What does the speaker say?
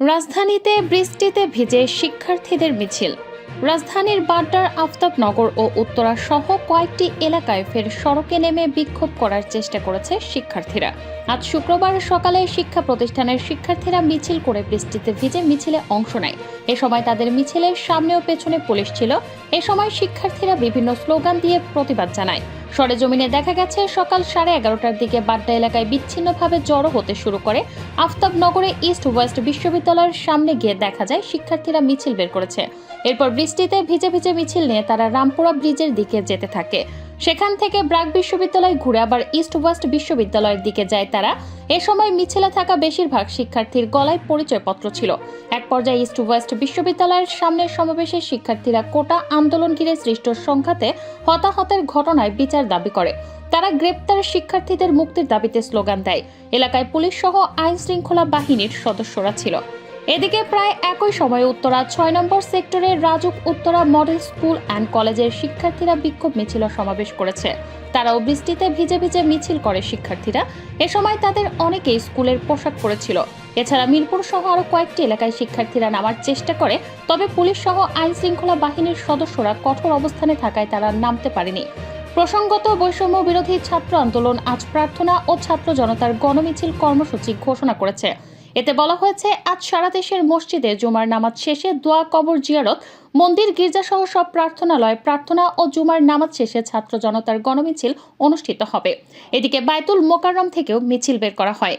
রাজধানীতে বৃষ্টিতে ভিজে শিক্ষার্থীদের মিছিল। রাজধানীর বাড্ডার আফতাবনগর ও উত্তরা সহ কয়েকটি এলাকায় ফের সড়কে নেমে বিক্ষোভ করার চেষ্টা করেছে শিক্ষার্থীরা। আজ শুক্রবার সকালে শিক্ষা প্রতিষ্ঠানের শিক্ষার্থীরা মিছিল করে বৃষ্টিতে ভিজে মিছিলে অংশ নেয়। এ সময় তাদের মিছিলের সামনে ও পেছনে পুলিশ ছিল। এ সময় শিক্ষার্থীরা বিভিন্ন স্লোগান দিয়ে প্রতিবাদ জানায়। সরেজমিনে দেখা গেছে, সকাল সাড়ে এগারোটার দিকে বাড্ডা এলাকায় বিচ্ছিন্নভাবে জড়ো হতে শুরু করে। আফতাবনগরে ইস্ট ওয়েস্ট বিশ্ববিদ্যালয়ের সামনে গিয়ে দেখা যায়, শিক্ষার্থীরা মিছিল বের করেছে। এরপর বৃষ্টিতে ভিজে ভিজে মিছিল নিয়ে তারা রামপুরা ব্রিজের দিকে যেতে থাকে। সেখান থেকে ব্রাক বিশ্ববিদ্যালয় ঘুরে আবার ইস্ট ওয়েস্ট বিশ্ববিদ্যালয়ের দিকে যায় তারা। এ সময় মিছিলে থাকা বেশিরভাগ শিক্ষার্থীর গলায় পরিচয়পত্র ছিল। এক পর্যায়ে ইস্ট ওয়েস্ট বিশ্ববিদ্যালয়ের সামনের সমাবেশে শিক্ষার্থীরা কোটা আন্দোলন ঘিরে সৃষ্ট সংঘাতে হতাহতের ঘটনায় বিচার দাবি করে। তারা গ্রেপ্তার শিক্ষার্থীদের মুক্তির দাবিতে স্লোগান দেয়। এলাকায় পুলিশ সহ আইন শৃঙ্খলা বাহিনীর সদস্যরা ছিল। এদিকে প্রায় একই সময়ে উত্তরা ছয় নম্বর সেক্টরের Rajuk Uttara model school and কলেজের শিক্ষার্থীরা বিক্ষোভ মিছিল সমাবেশ করেছে। তারাও বৃষ্টিতে ভিজে ভিজে মিছিল করে শিক্ষার্থীরা। এ সময় তাদের অনেকেই স্কুলের পোশাক পরেছিল। এছাড়া মিরপুর সহ আরও কয়েকটি এলাকায় শিক্ষার্থীরা নামার চেষ্টা করে, তবে পুলিশ সহ আইন শৃঙ্খলা বাহিনীর সদস্যরা কঠোর অবস্থানে থাকায় তারা নামতে পারেনি। প্রসঙ্গত, বৈষম্য বিরোধী ছাত্র আন্দোলন আজ প্রার্থনা ও ছাত্র জনতার গণমিছিল কর্মসূচি ঘোষণা করেছে। এতে বলা হয়েছে, আজ সারা দেশের মসজিদে জুমার নামাজ শেষে দোয়া, কবর জিয়ারত, মন্দির, গির্জাসহ সব প্রার্থনালয়, প্রার্থনা ও জুমার নামাজ শেষে ছাত্র জনতার গণমিছিল অনুষ্ঠিত হবে। এদিকে বায়তুল মোকাররম থেকেও মিছিল বের করা হয়।